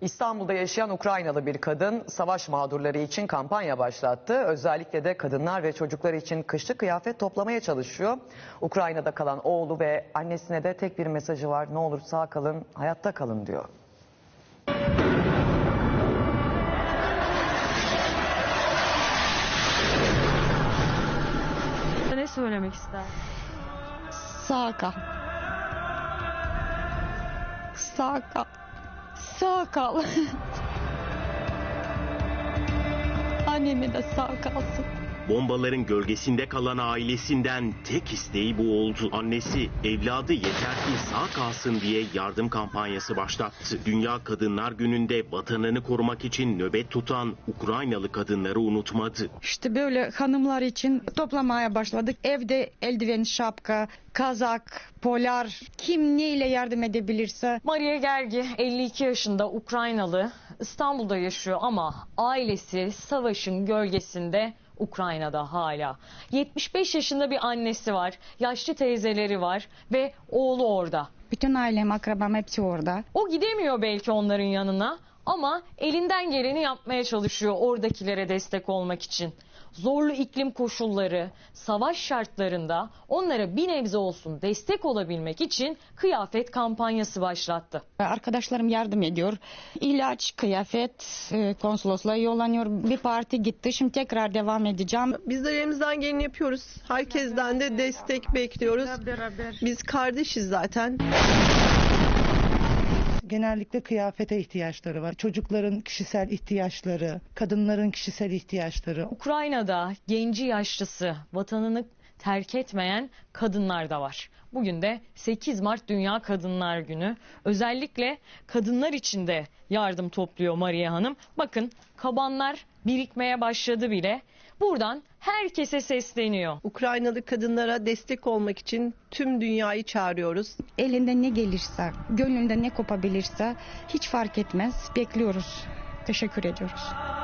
İstanbul'da yaşayan Ukraynalı bir kadın savaş mağdurları için kampanya başlattı. Özellikle de kadınlar ve çocuklar için kışlık kıyafet toplamaya çalışıyor. Ukrayna'da kalan oğlu ve annesine de tek bir mesajı var. Ne olur sağ kalın, hayatta kalın diyor. Ne söylemek ister? Sağ kal. Sağ kal. Sağ kal. Annemi de sağ kalsın. Bombaların gölgesinde kalan ailesinden tek isteği bu oldu. Annesi evladı yeter ki sağ kalsın diye yardım kampanyası başlattı. Dünya Kadınlar Günü'nde vatanını korumak için nöbet tutan Ukraynalı kadınları unutmadı. İşte böyle hanımlar için toplamaya başladık. Evde eldiven, şapka, kazak, polar, kim neyle yardım edebilirse Maria Gergi 52 yaşında Ukraynalı İstanbul'da yaşıyor ama ailesi savaşın gölgesinde Ukrayna'da hala. 75 yaşında bir annesi var, yaşlı teyzeleri var ve oğlu orada. bütün ailem, akrabam hepsi orada. O gidemiyor belki onların yanına ama elinden geleni yapmaya çalışıyor oradakilere destek olmak için. Zorlu iklim koşulları, savaş şartlarında onlara bir nebze olsun destek olabilmek için kıyafet kampanyası başlattı. Arkadaşlarım yardım ediyor. İlaç, kıyafet e, konsolosluğa yollanıyor. Bir parti gitti. Şimdi tekrar devam edeceğim. Biz de elimizden geleni yapıyoruz. Herkesten de destek bekliyoruz. Biz kardeşiz zaten. Genellikle kıyafete ihtiyaçları var. Çocukların kişisel ihtiyaçları, kadınların kişisel ihtiyaçları. Ukrayna'da genci yaşlısı vatanını terk etmeyen kadınlar da var. Bugün de 8 Mart Dünya Kadınlar Günü. Özellikle kadınlar için de yardım topluyor Maria Hanım. Bakın kabanlar birikmeye başladı bile. Buradan herkese sesleniyor. Ukraynalı kadınlara destek olmak için tüm dünyayı çağırıyoruz. Elinde ne gelirse, gönlünde ne kopabilirse hiç fark etmez. Bekliyoruz. Teşekkür ediyoruz.